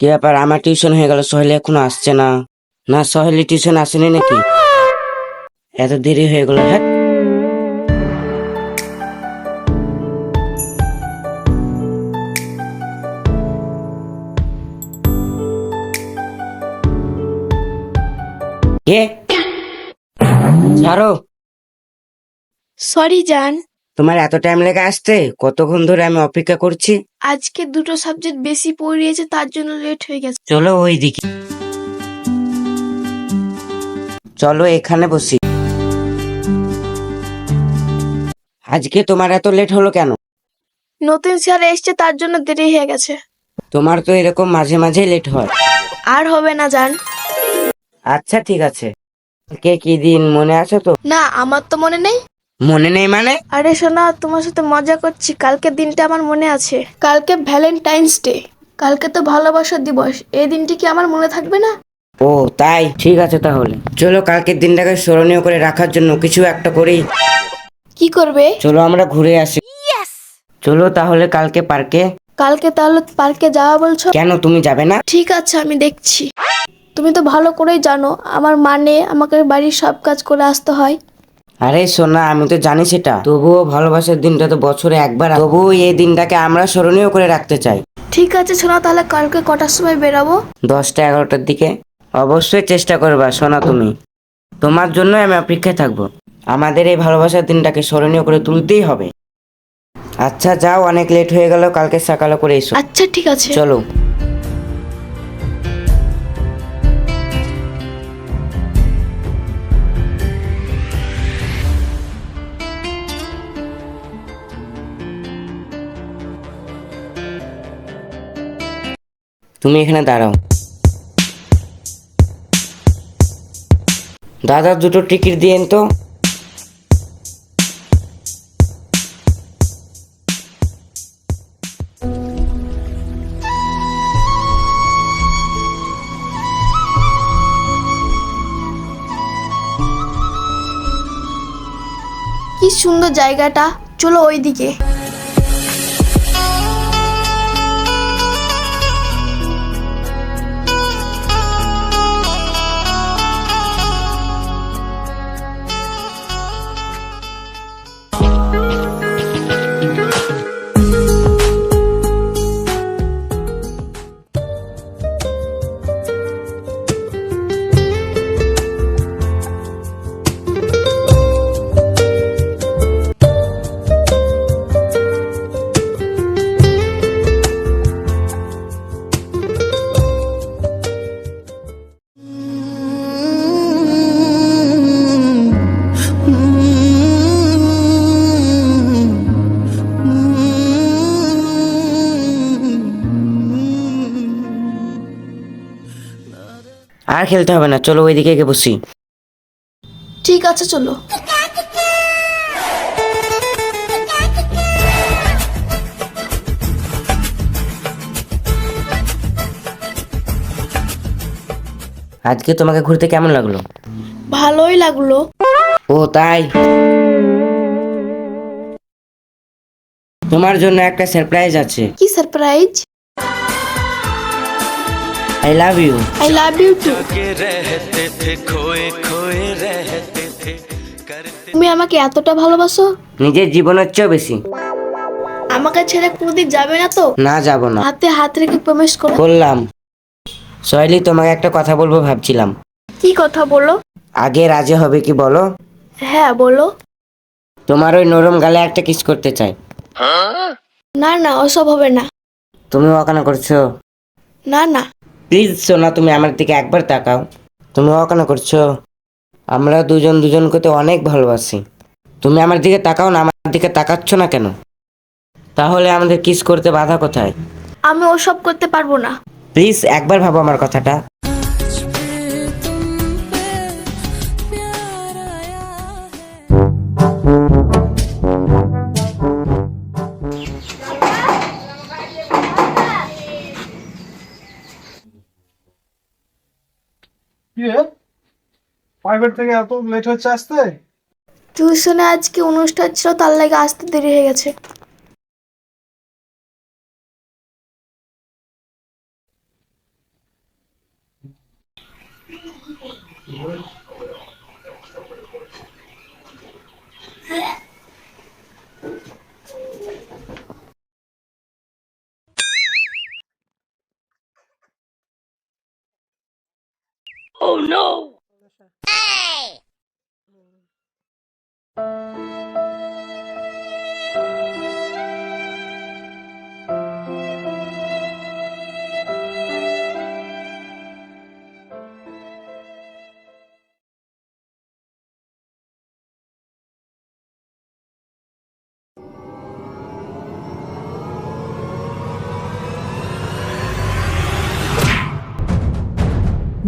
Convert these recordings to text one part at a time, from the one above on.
কি ব্যাপার? আমার টিউশন হয়ে গেল, সহেলি এখনও আসছে না। না সহেলি টিউশন আসেনি নাকি? এত দেরি হয়ে গেল হ্যাঁ? কে? সরি, জান। তোমার এত টাইম লেগে আসতে? কতক্ষণ ধরে আমি অপেক্ষা করছি? আজকে দুটো সাবজেক্ট বেশি পড়িয়েছে তার জন্য লেট হয়ে গেছে। চলো ওই দিকে চলো এখানে বসি। আজকে তোমার এত লেট হলো কেন? নতুন স্যার এসছে তার জন্য দেরি হয়ে গেছে। তোমার তো এরকম মাঝে মাঝে লেট হয়। আর হবে না জান। আচ্ছা ঠিক আছে। কে কি দিন মনে আছে তো? না আমার তো মনে নেই। মনে নেই মানে? আরে শোনা তোমার সাথে মজা করছি। কালকে দিনটা আমার মনে আছে। কালকে ভ্যালেন্টাইন্স ডে। কালকে তো ভালোবাসা দিবস। এই দিনটি কি আমার মনে থাকবে না? ও তাই? ঠিক আছে তাহলে। চলো কালকের দিনটাকে স্মরণীয় করে রাখার জন্য কিছু একটা করি। কি করবে? চলো আমরা ঘুরে আসি। চলো তাহলে কালকে পার্কে। কালকে তাহলে পার্কে যাওয়া বলছো? কেন তুমি যাবে না? ঠিক আছে আমি দেখছি। তুমি তো ভালো করেই জানো আমার মানে আমাকে বাড়ির সব কাজ করে আসতে হয়। আরে সোনা আমি তো জানি সেটা। তবুও ভালোবাসার দিনটা তো বছরে একবার তবুও এই দিনটাকে আমরা স্মরণীয় করে রাখতে চাই। ঠিক আছে শোনা তাহলে কালকে কটার সময় বেরাবো? দশটা এগারোটার দিকে? অবশ্যই চেষ্টা করবা সোনা তুমি। তোমার জন্য আমি অপেক্ষায় থাকব। আমাদের এই ভালোবাসার দিনটাকে স্মরণীয় করে তুলতেই হবে। আচ্ছা যাও অনেক লেট হয়ে গেল কালকে সকালে করে এসো। আচ্ছা ঠিক আছে। চলো। তুমি এখানে দাঁড়াও। দাদা দুটো টিকিট দিয়েন তো। কি সুন্দর জায়গাটা। চলো ওইদিকে। আর খেলতে হবে না চলো ওইদিকে গিয়ে বসি। ঠিক আছে চলো। আজকে তোমাকে ঘুরতে কেমন লাগল? ভালোই লাগল। ও তাই? তোমার জন্য একটা সারপ্রাইজ আছে। কি surprise I love you I love you too তুমি আমাকে এতটা ভালোবাসো? নিজের জীবনের চেয়েও বেশি। আমাকে ছেড়ে কোনোদিন যাবে না তো? না যাব না। হাতে হাত রেখে প্রমিস করো। বললাম। সহেলি তোমাকে একটা কথা বলব ভাবছিলাম। কি কথা বলো? আগে রাজি হবে কি বলো? হ্যাঁ বলো। তোমার ওই নরম গালে একটা কিস করতে চাই। না না ওসব হবে না। তুমি অকানা করছ? না না। প্লিজ সোনা তুমি আমার দিকে একবার তাকাও। তুমি অকানা করছ। আমরা দুজন দুজনকে তো অনেক ভালোবাসি। তুমি আমার দিকে তাকাও না আমার দিকে তাকাচ্ছ না কেন? তাহলে আমাদের কিস করতে বাধা কোথায়? আমি ওসব করতে পারব না। প্লিজ একবার ভাবো আমার কথাটা। প্রাইভেট থেকে এত লেট হচ্ছে আসতে টিউশনে আজকে অনুষ্ঠান ছিল, তার লাগে আসতে দেরি হয়ে গেছে What?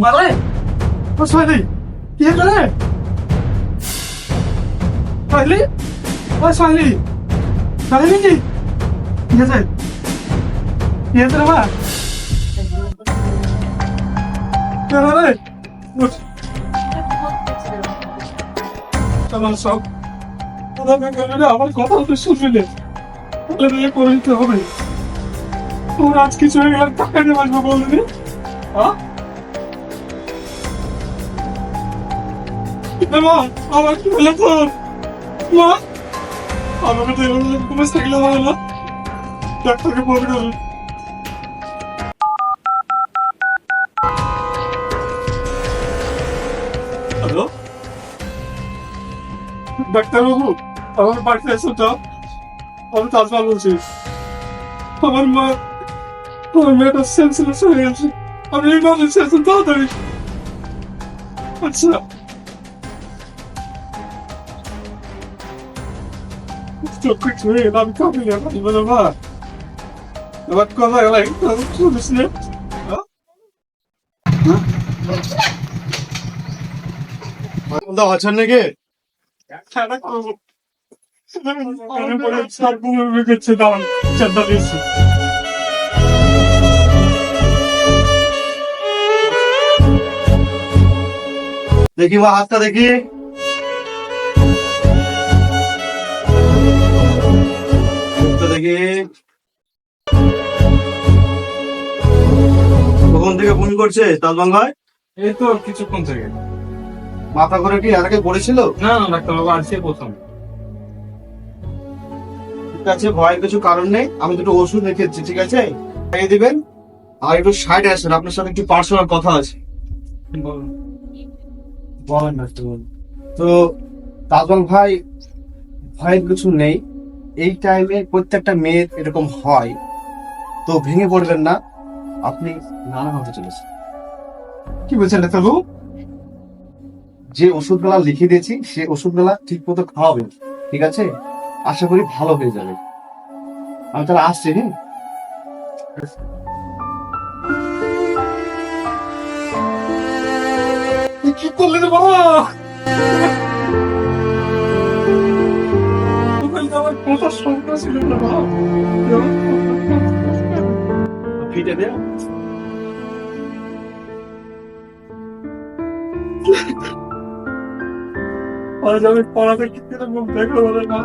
ও সাইলি কি হলো রে? সাইলি? ও সাইলি। সাইলি কি কি হয়েছে? কি হয়েছে রে মা? কি হলো রে। আমার সব আমার কথা তো শুনবি ওটা নিয়ে করে দিতে হবে। তোর আজ কিছু হয়ে গেলে টাকা নিয়ে আসব বলবি হ্যাঁ? আমার কি হলো তোর মা, আমাকে তো এভাবে থাকলে না। ডাক্তারকে হ্যালো? ডাক্তারবাবু আমার বাড়িতে এসো তো। আমি তাজমা বলছি। আমার মা, আমার মেয়েটা সেন্সলেস হয়ে গেছে। আমি ইমার্জেন্সি আছি তাড়াতাড়ি আচ্ছা। গেল শুনিস নে দাও আছেন নাকি খেলা করব আমি বলে সার ঘুমে গেছে দাঁড়ান চারটা দিয়েছি দেখি মা হাতটা দেখি দেখি কখন থেকে ফোন করছে? তাজবাং ভাই? এই তো কিছুক্ষণ থেকে। মাথা করে কি আর আগে পড়েছিল না না ডাক্তারবাবু আজকে প্রথম। ঠিক আছে ভয়ের কিছু কারণ নেই। আমি দুটো ওষুধ রেখেছি ঠিক আছে? খাইয়ে দিবেন। আর একটু সাইডে আসেন আপনার সাথে একটু পার্সোনাল কথা আছে। বলুন। না তো তাজবাং ভাই ভয়ের কিছু নেই। এই টাইমে প্রত্যেকটা মেয়ের এরকম হয়, তো ভেঙে পড়বেন না। আপনি নানা হতে চলেছেন। কি বলছেন ডাক্তারবাবু যে ওষুধগুলা লিখে দিয়েছি, সে ওষুধগুলা ঠিক মতো খাওয়াবেন। ঠিক আছে? আশা করি ভালো হয়ে যাবে। আমি তাহলে আসছি হ্যাঁ? কি করলি রে বাবা? তুমি তো আমার কথা শুনতে ছিল না বাবা ফিটে দে। আজ আমি পড়াতে কি করে মুখ দেখো বলে না।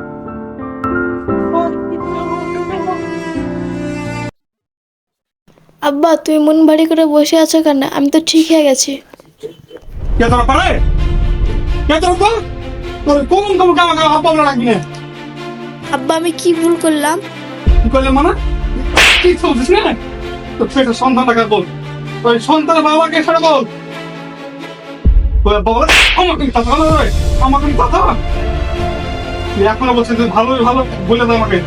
আব্বা তুমি মন ভারী করে বসে আছো কেন? আমি তো ঠিক হয়ে গেছি। কে তোর পারে? কে তোর তোর কোন কোন কাম কাম আব্বা আমি কি ভুল করলাম? করলে মানে? কি চলছিস না? তোর পেটের সন্তানটাকে বল। তোর সন্তানের বাবাকে সেটা বল। বাবা আমাকে কথা বলো আমাকে কথা এখনও বলছিস তুই ভালো ভালো বলে দে আমাকে।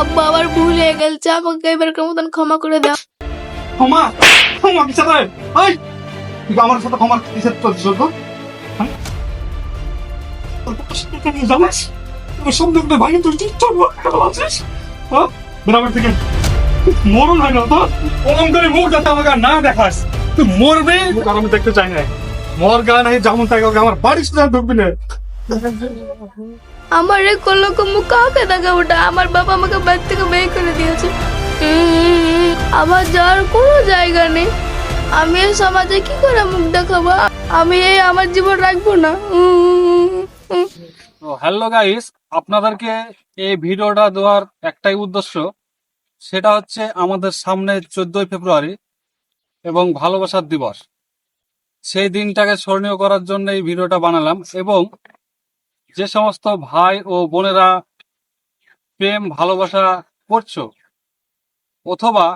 আব্বা আবার ভুল হয়ে গেছে আমাকে এবারকার মতন ক্ষমা করে দাও। ক্ষমা? ক্ষমা কি চাই এই! তুই আমার সাথে ক্ষমা কিসের হ্যাঁ? তোর কেন যাস তোর ভাই তুই চুপচাপ আছিস? হ্যাঁ? বেরাবার থেকে মরণ হয় না তো? ওরম করে মুখ যাতে আমাকে না দেখাস। তুই মরবে? আর আমি দেখতে চাই না। মর গা নাই যেমন থাকে আমার বাড়ির সাথে ঢুকবি না। আমার এই কলঙ্ক মুখ কাউকে দেখাবো না। আমার বাবা আমাকে বাড়ি থেকে বের করে দিয়েছে। আমার যাওয়ার কোনো জায়গা নেই। আমি এই সমাজে কি করে মুখ দেখাবো? আমি এই আমার জীবন রাখব না। হ্যালো গাইস আপনাদেরকে এই ভিডিওটা দেওয়ার একটাই উদ্দেশ্য, সেটা হচ্ছে আমাদের সামনে চোদ্দই ফেব্রুয়ারি এবং ভালোবাসার দিবস। সেই দিনটাকে স্মরণীয় করার জন্য এই ভিডিওটা বানালাম এবং যে সমস্ত ভাই ও বোনেরা প্রেম, ভালোবাসা করছ, অথবা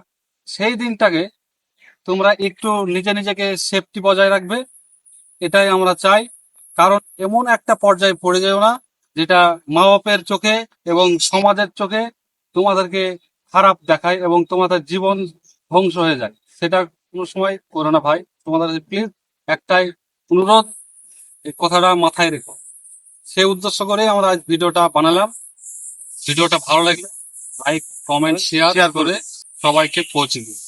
সেই দিনটাকে তোমরা একটু নিজে নিজেকে সেফটি বজায় রাখবে, এটাই আমরা চাই। কারণ এমন একটা পর্যায়ে পড়ে যেও না যেটা মা বাপের চোখে এবং সমাজের চোখে তোমাদেরকে খারাপ দেখায় এবং তোমাদের জীবন ধ্বংস হয়ে যায়। সেটা কোনো সময় করো না ভাই। তোমাদের প্লিজ একটাই অনুরোধ এই কথাটা মাথায় রেখো। সেই উদ্দেশ্য করে আমরা আজ ভিডিওটা বানালাম। ভিডিওটা ভালো লাগলে লাইক কমেন্ট শেয়ার করে সবাইকে পৌঁছে দিন।